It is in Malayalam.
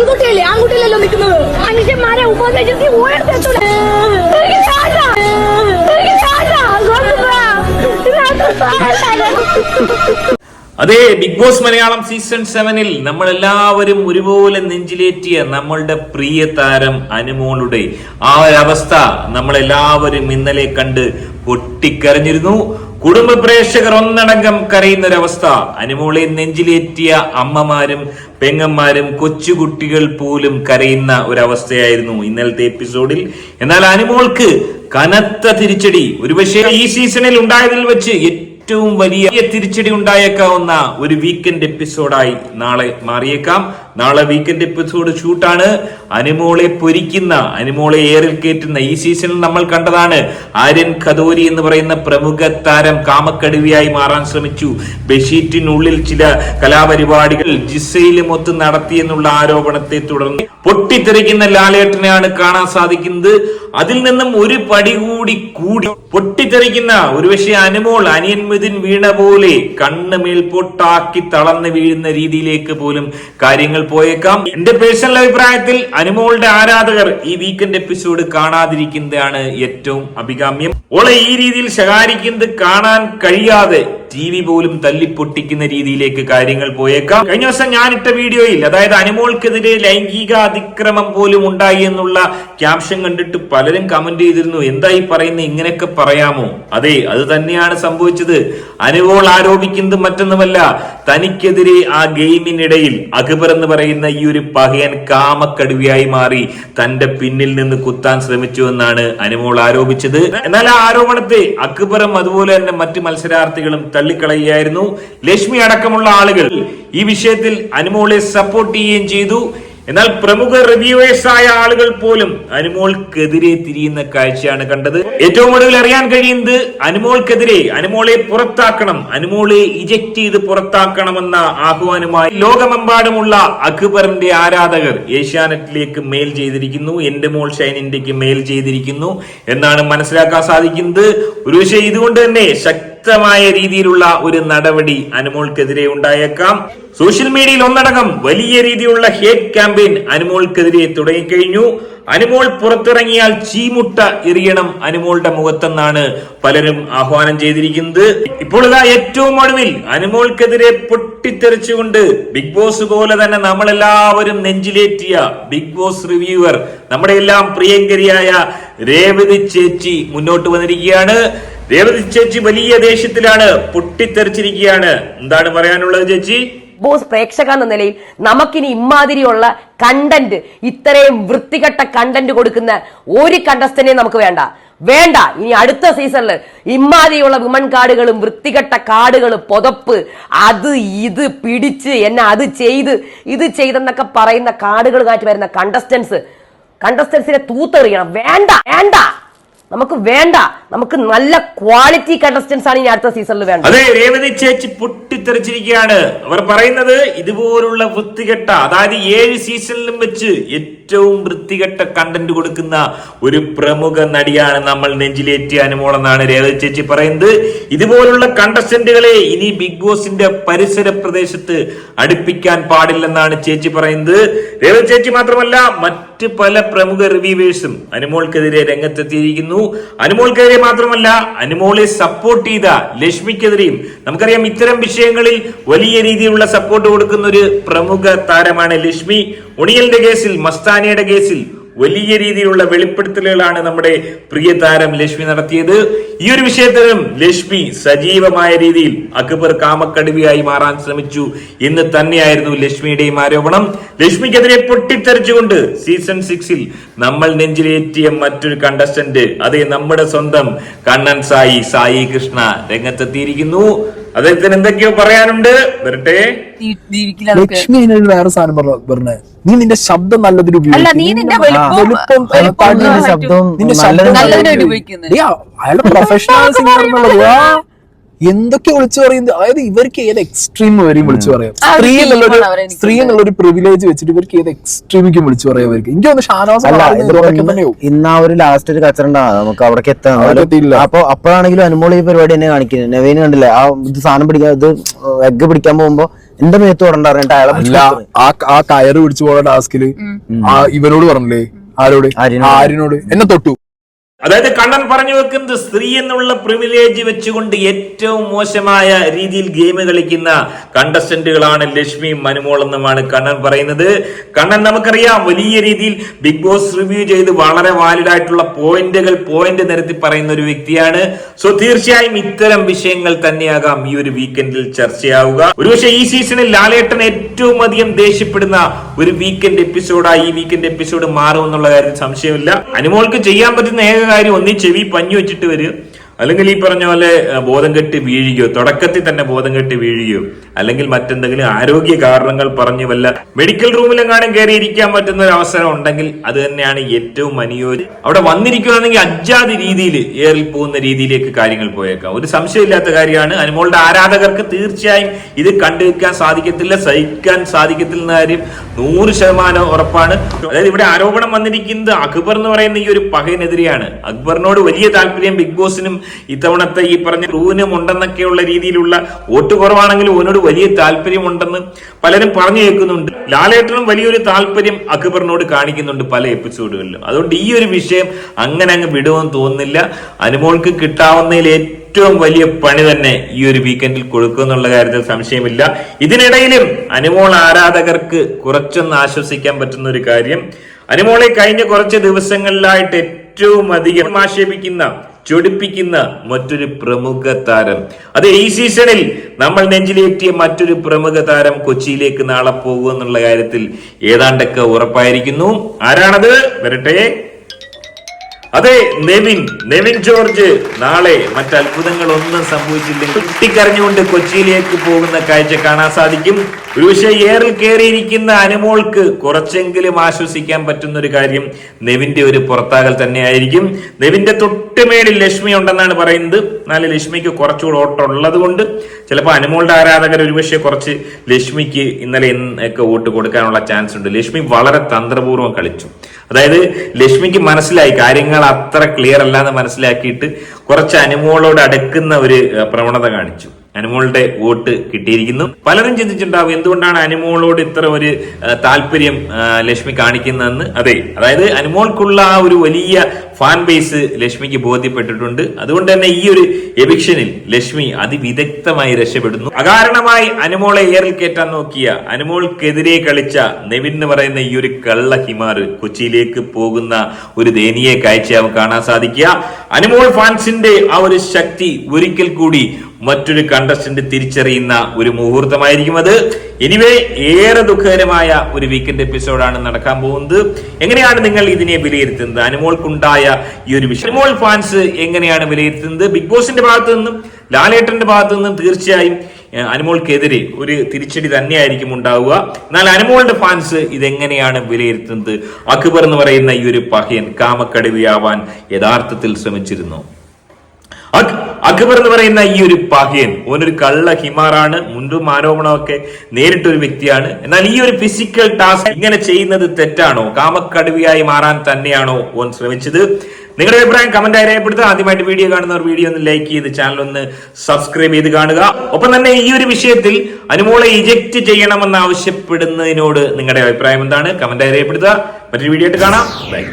പെൺകുട്ടിയല്ലേ? ആൺകുട്ടിയല്ലല്ലോ നിൽക്കുന്നത് മനുഷ്യന്മാരെ ഉപദേശിച്ച് അതെ ബിഗ് ബോസ് മലയാളം സീസൺ സെവനിൽ നമ്മൾ എല്ലാവരും ഒരുപോലെ നെഞ്ചിലേറ്റിയ നമ്മളുടെ പ്രിയ താരം അനുമോളുടെ ആ ഒരവസ്ഥ നമ്മളെല്ലാവരും ഇന്നലെ കണ്ട് പൊട്ടിക്കരഞ്ഞിരുന്നു. കുടുംബ പ്രേക്ഷകർ ഒന്നടങ്കം കരയുന്ന ഒരവസ്ഥ അനുമോളെ നെഞ്ചിലേറ്റിയ അമ്മമാരും പെങ്ങന്മാരും കൊച്ചുകുട്ടികൾ പോലും കരയുന്ന ഒരവസ്ഥയായിരുന്നു ഇന്നലത്തെ എപ്പിസോഡിൽ. എന്നാൽ അനുമോൾക്ക് കനത്ത തിരിച്ചടി. ഒരുപക്ഷെ ഈ സീസണിൽ ഉണ്ടായതിൽ വെച്ച് ഏറ്റവും വലിയ തിരിച്ചടി ഉണ്ടായേക്കാവുന്ന ഒരു വീക്കെൻഡ് എപ്പിസോഡായി നാളെ മാറിയേക്കാം. നാളെ വീക്കെൻഡ് എപ്പിസോഡ് ഷൂട്ടാണ് അനുമോളെ പൊരിക്കുന്ന അനുമോളെ ഏറിൽ കയറ്റുന്ന ഈ സീസണിൽ നമ്മൾ കണ്ടതാണ്. ആര്യൻ ഖദോരി എന്ന് പറയുന്ന പ്രമുഖ താരം കാമക്കടുവിയായി മാറാൻ ശ്രമിച്ചു. ബഷീറ്റിനുള്ളിൽ ചില കലാപരിപാടികൾ ജിസയിലും ഒത്ത് നടത്തിയെന്നുള്ള ആരോപണത്തെ തുടർന്ന് പൊട്ടിത്തെറിക്കുന്ന ലാലേട്ടനെയാണ് കാണാൻ സാധിക്കുന്നത്. അതിൽ നിന്നും ഒരു പടി കൂടി കൂടി പൊട്ടിത്തെറിക്കുന്ന ഒരുപക്ഷെ അനുമോൾ അനിയൻ മിഥുൻ വീണ പോലെ കണ്ണ് മേൽപോട്ടാക്കി തളർന്ന് വീഴുന്ന രീതിയിലേക്ക് പോലും കാര്യങ്ങൾ പോയേക്കാം. എന്റെ പേഴ്സണൽ അഭിപ്രായത്തിൽ അനുമോളുടെ ആരാധകർ ഈ വീക്കെൻഡ് എപ്പിസോഡ് കാണാതിരിക്കുന്നതാണ് ഏറ്റവും അഭികാമ്യം. ഓളെ ഈ രീതിയിൽ ശകാരിക്കുന്നത് കാണാൻ കഴിയാതെ ടി വി പോലും തല്ലിപ്പൊട്ടിക്കുന്ന രീതിയിലേക്ക് കാര്യങ്ങൾ പോയേക്കാം. കഴിഞ്ഞ ദിവസം ഞാനിട്ട വീഡിയോയിൽ അതായത് അനുമോൾക്കെതിരെ ലൈംഗിക അതിക്രമം പോലും ഉണ്ടായി എന്നുള്ള ക്യാപ്ഷൻ കണ്ടിട്ട് പലരും കമന്റ് ചെയ്തിരുന്നു. എന്തായി പറയുന്നത്? ഇങ്ങനെയൊക്കെ പറയാമോ? അതെ അത് തന്നെയാണ് സംഭവിച്ചത്. അനുമോൾ ആരോപിക്കുന്നത് മറ്റൊന്നുമല്ല തനിക്കെതിരെ ആ ഗെയിമിനിടയിൽ അക്ബർ എന്ന് പറയുന്ന ഈ ഒരു പഹയൻ കാമക്കടുവിയായി മാറി തന്റെ പിന്നിൽ നിന്ന് കുത്താൻ ശ്രമിച്ചു എന്നാണ് അനുമോൾ ആരോപിച്ചത്. എന്നാൽ ആ ആരോപണത്തെ അക്ബറും അതുപോലെ തന്നെ മറ്റു മത്സരാർത്ഥികളും തള്ളിക്കളയുകയായിരുന്നു. ലക്ഷ്മി അടക്കമുള്ള ആളുകൾ ഈ വിഷയത്തിൽ അനുമോളെ സപ്പോർട്ട് ചെയ്യുകയും ചെയ്തു. എന്നാൽ പ്രമുഖ റിവ്യൂവേഴ്സ് ആയ ആളുകൾ പോലും അനുമോൾക്കെതിരെ തിരിയുന്ന കാഴ്ചയാണ് കണ്ടത്. ഏറ്റവും ഒടുവിൽ അറിയാൻ കഴിയുന്നത് അനുമോൾക്കെതിരെ അനുമോളെ പുറത്താക്കണം അനുമോളെ ഇജക്ട് ചെയ്ത് പുറത്താക്കണമെന്ന ആഹ്വാനമായി ലോകമെമ്പാടുമുള്ള അക്ബറിന്റെ ആരാധകർ ഏഷ്യാനെറ്റിലേക്ക് മെയിൽ ചെയ്തിരിക്കുന്നു. എന്റെ മോൾ ഷൈൻ ഇന്ത്യയ്ക്ക് മെയിൽ ചെയ്തിരിക്കുന്നു. എന്നാണ് മനസ്സിലാക്കാൻ സാധിക്കുന്നത്. ഒരു പക്ഷേ ഇതുകൊണ്ട് തന്നെ ശക്തമായ രീതിയിലുള്ള ഒരു നടപടി അനുമോൾക്കെതിരെ ഉണ്ടായേക്കാം. സോഷ്യൽ മീഡിയയിൽ ഒന്നടങ്കം വലിയ രീതിയിലുള്ള ഹേറ്റ് ക്യാമ്പയിൻ അനുമോൾക്കെതിരെ തുടങ്ങിക്കഴിഞ്ഞു. അനുമോൾ പുറത്തിറങ്ങിയാൽ ചീമുട്ട എറിയണം അനുമോളുടെ മുഖത്തെന്നാണ് പലരും ആഹ്വാനം ചെയ്തിരിക്കുന്നത്. ഇപ്പോൾ ഇതാ ഏറ്റവും ഒടുവിൽ അനുമോൾക്കെതിരെ പൊട്ടിത്തെറിച്ചുകൊണ്ട് ബിഗ് ബോസ് പോലെ തന്നെ നമ്മളെല്ലാവരും നെഞ്ചിലേറ്റിയ ബിഗ് ബോസ് റിവ്യൂവർ നമ്മുടെ എല്ലാം പ്രിയങ്കരിയായ രേവതി ചേച്ചി മുന്നോട്ട് വന്നിരിക്കുകയാണ്. രേവതി ചേച്ചി വലിയ ദേഷ്യത്തിലാണ് പൊട്ടിത്തെറിച്ചിരിക്കുകയാണ്. എന്താണ് പറയാനുള്ളത് ചേച്ചി ബോസ് പ്രേക്ഷക എന്ന നിലയിൽ നമുക്കിനി ഇമാതിരിയുള്ള കണ്ടന്റ് ഇത്രയും വൃത്തികെട്ട കണ്ടന്റ് കൊടുക്കുന്ന ഒരു കണ്ടസ്റ്റനെ നമുക്ക് വേണ്ട. വേണ്ട. ഇനി അടുത്ത സീസണിൽ ഇമാതിരിയുള്ള വിമൺ കാർഡുകളും വൃത്തികെട്ട കാർഡുകളും പുതപ്പ് അത് ഇത് പിടിച്ച് എന്നെ അത് ചെയ്ത് ഇത് ചെയ്തെന്നൊക്കെ പറയുന്ന കാർഡുകൾ കാറ്റി വരുന്ന കണ്ടസ്റ്റൻസ് കണ്ടസ്റ്റൻസിനെ തൂത്തെറിയണം. വേണ്ട. വേണ്ട. നമുക്ക് വേണ്ട. നമുക്ക് നല്ല ക്വാളിറ്റി കണ്ടസ്റ്റൻസ് ആണ് ഇനി അടുത്ത സീസണിൽ വേണ്ട അതെ രേവതി ചേച്ചി പൊട്ടിത്തെറിച്ചിരിക്കുകയാണ്. അവർ പറയുന്നത് ഇതുപോലുള്ള വൃത്തികെട്ട അതായത് ഏഴ് സീസണിലും വെച്ച് ഏറ്റവും വൃത്തികെട്ട കണ്ടന്റ് കൊടുക്കുന്ന ഒരു പ്രമുഖ നടിയാണ് നമ്മൾ നെഞ്ചിലേറ്റിയ അനുമോളെന്നാണ് രേവതി ചേച്ചി പറയുന്നത്. ഇതുപോലുള്ള കണ്ടസ്റ്റന്റുകളെ ഇനി ബിഗ് ബോസിന്റെ പരിസര പ്രദേശത്ത് അടുപ്പിക്കാൻ പാടില്ലെന്നാണ് ചേച്ചി പറയുന്നത്. രേവതി ചേച്ചി മാത്രമല്ല പല പ്രമുഖ റിവ്യൂവേഴ്സും അനുമോൾക്കെതിരെ രംഗത്തെത്തിയിരിക്കുന്നു. അനുമോൾക്കെതിരെ മാത്രമല്ല അനുമോളെ സപ്പോർട്ട് ചെയ്ത ലക്ഷ്മിക്കെതിരെയും നമുക്കറിയാം ഇത്തരം വിഷയങ്ങളിൽ വലിയ രീതിയിലുള്ള സപ്പോർട്ട് കൊടുക്കുന്ന ഒരു പ്രമുഖ താരമാണ് ലക്ഷ്മി. ഒണിയലിന്റെ കേസിൽ മസ്താനയുടെ കേസിൽ വലിയ രീതിയിലുള്ള വെളിപ്പെടുത്തലുകളാണ് നമ്മുടെ പ്രിയ താരം ലക്ഷ്മി നടത്തിയത്. ഈ ഒരു വിഷയത്തിലും ലക്ഷ്മി സജീവമായ രീതിയിൽ അക്ബർ കാമക്കടുവിയായി മാറാൻ ശ്രമിച്ചു. എന്ന് തന്നെയായിരുന്നു ലക്ഷ്മിയുടെയും ആരോപണം. ലക്ഷ്മിക്കെതിരെ പൊട്ടിത്തെറിച്ചുകൊണ്ട് സീസൺ സിക്സിൽ നമ്മൾ നെഞ്ചിലേറ്റിയ മറ്റൊരു കണ്ടസ്റ്റന്റ് അതെ നമ്മുടെ സ്വന്തം കണ്ണൻ സായി സായി കൃഷ്ണ രംഗത്തെത്തിയിരിക്കുന്നു. അദ്ദേഹത്തിന് എന്തൊക്കെയോ പറയാനുണ്ട്. വരട്ടെ. ലക്ഷ്മി അതിനൊരു വേറെ സാധനം പറഞ്ഞു. നീ നിന്റെ ശബ്ദം നല്ലതിന് അല്ല, ഉപയോഗിക്കും നീ നിന്റെ ശബ്ദം നല്ലതിന് ഉപയോഗിക്കുന്നത്. അയാളുടെ പ്രൊഫഷണൽ സിംഗർ എന്നുള്ളത് എന്തൊക്കെ വിളിച്ചു പറയുന്നത്? അതായത് ഇവർക്ക് ഏത് എക്സ്ട്രീം വരെയും വിളിച്ചു പറയാം? സ്ത്രീ എന്നുള്ളൊരു സ്ത്രീ എന്നുള്ള ഒരു പ്രിവിലേജ് വെച്ചിട്ട് ഇവർക്ക് ഏത് എക്സ്ട്രീമിക്കും വിളിച്ചു പറയാം അവർക്ക് എനിക്ക് തോന്നുന്നു ഷാനവാസ് ഇന്ന് ആ ഒരു ലാസ്റ്റ് ഒരു കച്ചറ നമുക്ക് അവിടേക്ക്. എത്താൻ അപ്പൊ അപ്പോഴാണെങ്കിലും അനുമോൾ ഈ പരിപാടി തന്നെ കാണിക്കുന്നത്. നവീന് കണ്ടില്ലേ? ആ ഇത് സാധനം പിടിക്കാൻ ഇത് എഗ് പിടിക്കാൻ പോകുമ്പോ എന്റെ മേത്ത് തൊടണ്ട പറഞ്ഞിട്ട് അയാളെ. ആ ആ കയറ് പിടിച്ചു പോണ ടാസ്കിൽ ആ ഇവനോട് പറഞ്ഞില്ലേ? ആരോട്? ആരിനോട്? ആര്യനോട് എന്നെ തൊട്ടു. അതായത് കണ്ണൻ പറഞ്ഞു വെക്കുന്നത് സ്ത്രീ എന്നുള്ള പ്രിവിലേജ് വെച്ചുകൊണ്ട് ഏറ്റവും മോശമായ രീതിയിൽ ഗെയിം കളിക്കുന്ന കണ്ടസ്റ്റന്റുകളാണ് ലക്ഷ്മി മനുമോൾ എന്നുമാണ് കണ്ണൻ പറയുന്നത്. കണ്ണൻ നമുക്കറിയാം വലിയ രീതിയിൽ ബിഗ് ബോസ് റിവ്യൂ ചെയ്ത് വളരെ വാലിഡ് ആയിട്ടുള്ള പോയിന്റുകൾ പോയിന്റ് നിരത്തി പറയുന്ന ഒരു വ്യക്തിയാണ്. സോ തീർച്ചയായും ഇത്തരം വിഷയങ്ങൾ തന്നെയാകാം ഈ ഒരു വീക്കെൻഡിൽ ചർച്ചയാവുക. ഒരുപക്ഷെ ഈ സീസണിൽ ലാലേട്ടൻ ഏറ്റവും അധികം ദേഷ്യപ്പെടുന്ന ഒരു വീക്കെൻഡ് എപ്പിസോഡായി ഈ വീക്കെൻഡ് എപ്പിസോഡ് മാറുമെന്നുള്ള കാര്യത്തിൽ സംശയമില്ല. അനുമോൾക്ക് ചെയ്യാൻ പറ്റുന്ന ഏക കാര്യം ഒന്നീ ചെവി പഞ്ഞു വെച്ചിട്ട് വരിക. അല്ലെങ്കിൽ ഈ പറഞ്ഞ പോലെ ബോധം കെട്ടി വീഴുകയോ തുടക്കത്തിൽ തന്നെ ബോധം കെട്ടി വീഴുകയോ അല്ലെങ്കിൽ മറ്റെന്തെങ്കിലും ആരോഗ്യ കാരണങ്ങൾ പറഞ്ഞു വല്ല മെഡിക്കൽ റൂമിലെങ്ങാനും കയറി ഇരിക്കാൻ പറ്റുന്ന ഒരു അവസരം ഉണ്ടെങ്കിൽ അത് തന്നെയാണ് ഏറ്റവും അനുയോജ്യം. അവിടെ വന്നിരിക്കുകയാണെങ്കിൽ അജ്ജാതി രീതിയിൽ ഏറിൽ പോകുന്ന രീതിയിലേക്ക് കാര്യങ്ങൾ പോയേക്കാം. ഒരു സംശയമില്ലാത്ത കാര്യമാണ്. അനുമോളുടെ ആരാധകർക്ക് തീർച്ചയായും ഇത് കണ്ടുവെക്കാൻ സാധിക്കത്തില്ല സഹിക്കാൻ സാധിക്കത്തില്ല കാര്യം നൂറ് ശതമാനം ഉറപ്പാണ്. അതായത് ഇവിടെ ആരോപണം വന്നിരിക്കുന്നത് അക്ബർ എന്ന് പറയുന്ന ഈ ഒരു പകയനെതിരെയാണ്. അക്ബറിനോട് വലിയ താല്പര്യം ബിഗ് ബോസിനും ഇത്തവണത്തെ ഈ പറഞ്ഞ ക്രൂവിനും ഉണ്ടെന്നൊക്കെയുള്ള രീതിയിലുള്ള വോട്ട് കുറവാണെങ്കിലും ഓനോട് വലിയ താല്പര്യമുണ്ടെന്ന് പലരും പറഞ്ഞു കേൾക്കുന്നുണ്ട്. ലാലേട്ടനും വലിയൊരു താല്പര്യം അക്ബറിനോട് കാണിക്കുന്നുണ്ട് പല എപ്പിസോഡുകളിലും. അതുകൊണ്ട് ഈ ഒരു വിഷയം അങ്ങനെ അങ്ങ് വിടുമെന്ന് തോന്നുന്നില്ല. അനുമോൾക്ക് കിട്ടാവുന്നതിൽ ഏറ്റവും വലിയ പണി തന്നെ ഈ ഒരു വീക്കെൻഡിൽ കൊടുക്കും എന്നുള്ള കാര്യത്തിൽ സംശയമില്ല. ഇതിനിടയിലും അനുമോൾ ആരാധകർക്ക് കുറച്ചൊന്ന് ആശ്വസിക്കാൻ പറ്റുന്ന ഒരു കാര്യം. അനുമോളെ കഴിഞ്ഞ കുറച്ച് ദിവസങ്ങളിലായിട്ട് ഏറ്റവും അധികം ആക്ഷേപിക്കുന്ന ചൊടിപ്പിക്കുന്ന മറ്റൊരു പ്രമുഖ താരം. അത് ഈ സീസണിൽ നമ്മൾ നെഞ്ചിലേറ്റിയ മറ്റൊരു പ്രമുഖ താരം കൊച്ചിയിലേക്ക് നാളെ പോകുമെന്നുള്ള കാര്യത്തിൽ ഏതാണ്ടൊക്കെ ഉറപ്പായിരിക്കുന്നു. ആരാണത്? വരട്ടെ. അതെ നെവിൻ. നെവിൻ ജോർജ്. നാളെ മറ്റത്ഭുതങ്ങൾ ഒന്നും സംഭവിച്ചില്ലെങ്കിൽ കുട്ടിക്കരഞ്ഞുകൊണ്ട് കൊച്ചിയിലേക്ക് പോകുന്ന കാഴ്ച കാണാൻ സാധിക്കും. ഒരുപക്ഷെ ഏറിൽ കയറിയിരിക്കുന്ന അനുമോൾക്ക് കുറച്ചെങ്കിലും ആശ്വസിക്കാൻ പറ്റുന്ന ഒരു കാര്യം നെവിന്റെ ഒരു പുറത്താകൽ തന്നെയായിരിക്കും. നെവിന്റെ തൊട്ടുമേളിൽ ലക്ഷ്മി ഉണ്ടെന്നാണ് പറയുന്നത്. എന്നാൽ ലക്ഷ്മിക്ക് കുറച്ചുകൂടെ ഓട്ടം ഉള്ളത് കൊണ്ട് ചിലപ്പോൾ അനുമോളുടെ ആരാധകർ ഒരുപക്ഷെ കുറച്ച് ലക്ഷ്മിക്ക് ഇന്നലെ ഒക്കെ വോട്ട് കൊടുക്കാനുള്ള ചാൻസ് ഉണ്ട്. ലക്ഷ്മി വളരെ തന്ത്രപൂർവം കളിച്ചു. അതായത് ലക്ഷ്മിക്ക് മനസ്സിലായി കാര്യങ്ങൾ അത്ര ക്ലിയർ അല്ലാന്ന് മനസ്സിലാക്കിയിട്ട് കുറച്ച് അനുമോളോട് അടുക്കുന്ന ഒരു പ്രവണത കാണിച്ചു. അനുമോളുടെ വോട്ട് കിട്ടിയിരിക്കുന്നു. പലരും ചിന്തിച്ചിട്ടുണ്ടാവും എന്തുകൊണ്ടാണ് അനുമോളോട് ഇത്ര ഒരു താല്പര്യം ലക്ഷ്മി കാണിക്കുന്നതെന്ന്. അതെ അതായത് അനുമോൾക്കുള്ള ആ ഒരു വലിയ ഫാൻ ബേസ് ലക്ഷ്മിക്ക് ബോധ്യപ്പെട്ടിട്ടുണ്ട്. അതുകൊണ്ട് തന്നെ ഈ ഒരു എവിക്ഷനിൽ ലക്ഷ്മി അതിവിദഗ്ധമായി രക്ഷപ്പെടുന്നു. അകാരണമായി അനുമോളെ ഏറിൽ കയറ്റാൻ നോക്കിയ അനുമോൾക്കെതിരെ കളിച്ച നെവിൻ എന്ന് പറയുന്ന ഈ ഒരു കള്ള ഹിമാറ് കൊച്ചിയിലേക്ക് പോകുന്ന ഒരു ദയനീയ കാഴ്ചയാവും കാണാൻ സാധിക്കുക. അനുമോൾ ഫാൻസിന്റെ ആ ഒരു ശക്തി ഒരിക്കൽ കൂടി മറ്റൊരു കണ്ടസ്റ്റന്റ് തിരിച്ചറിയുന്ന ഒരു മുഹൂർത്തമായിരിക്കും അത്. എനിവേ ഏറെ ദുഃഖകരമായ ഒരു വീക്കെൻഡ് എപ്പിസോഡാണ് നടക്കാൻ പോകുന്നത്. എങ്ങനെയാണ് നിങ്ങൾ ഇതിനെ വിലയിരുത്തുന്നത്? അനുമോൾക്കുണ്ടായ ഈ ഒരു വിഷയം. അനുമോൾ ഫാൻസ് എങ്ങനെയാണ് വിലയിരുത്തുന്നത്? ബിഗ് ബോസിന്റെ ഭാഗത്തു നിന്നും ലാലേട്ടന്റെ ഭാഗത്തു നിന്നും തീർച്ചയായും അനുമോൾക്കെതിരെ ഒരു തിരിച്ചടി തന്നെയായിരിക്കും ഉണ്ടാവുക. എന്നാൽ അനുമോളുടെ ഫാൻസ് ഇതെങ്ങനെയാണ് വിലയിരുത്തുന്നത്? അക്ബർ എന്ന് പറയുന്ന ഈ ഒരു പഹയൻ കാമക്കടുവയാവാൻ യഥാർത്ഥത്തിൽ ശ്രമിച്ചിരുന്നു. അക്- അക്ബർ എന്ന് പറയുന്ന ഈ ഒരു പഹയൻ ഓനൊരു കള്ള ഹിമാറാണ് മുൻപും ആരോപണമൊക്കെ നേരിട്ട ഒരു വ്യക്തിയാണ്. എന്നാൽ ഈ ഒരു ഫിസിക്കൽ ടാസ്ക് ഇങ്ങനെ ചെയ്യുന്നത് തെറ്റാണോ? കാമക്കടുവിയായി മാറാൻ തന്നെയാണോ ഓൻ ശ്രമിച്ചത്? നിങ്ങളുടെ അഭിപ്രായം കമന്റ് ആയി രേഖപ്പെടുത്തുക. ആദ്യമായിട്ട് വീഡിയോ കാണുന്നവർ വീഡിയോ ഒന്ന് ലൈക്ക് ചെയ്ത് ചാനൽ ഒന്ന് സബ്സ്ക്രൈബ് ചെയ്ത് കാണുക. ഒപ്പം തന്നെ ഈ ഒരു വിഷയത്തിൽ അനുമോളെ ഇജക്ട് ചെയ്യണമെന്ന് ആവശ്യപ്പെടുന്നതിനോട് നിങ്ങളുടെ അഭിപ്രായം എന്താണ്? കമന്റ് ആയി രേഖപ്പെടുത്തുക. മറ്റൊരു വീഡിയോ ആയിട്ട് കാണാം. ബൈ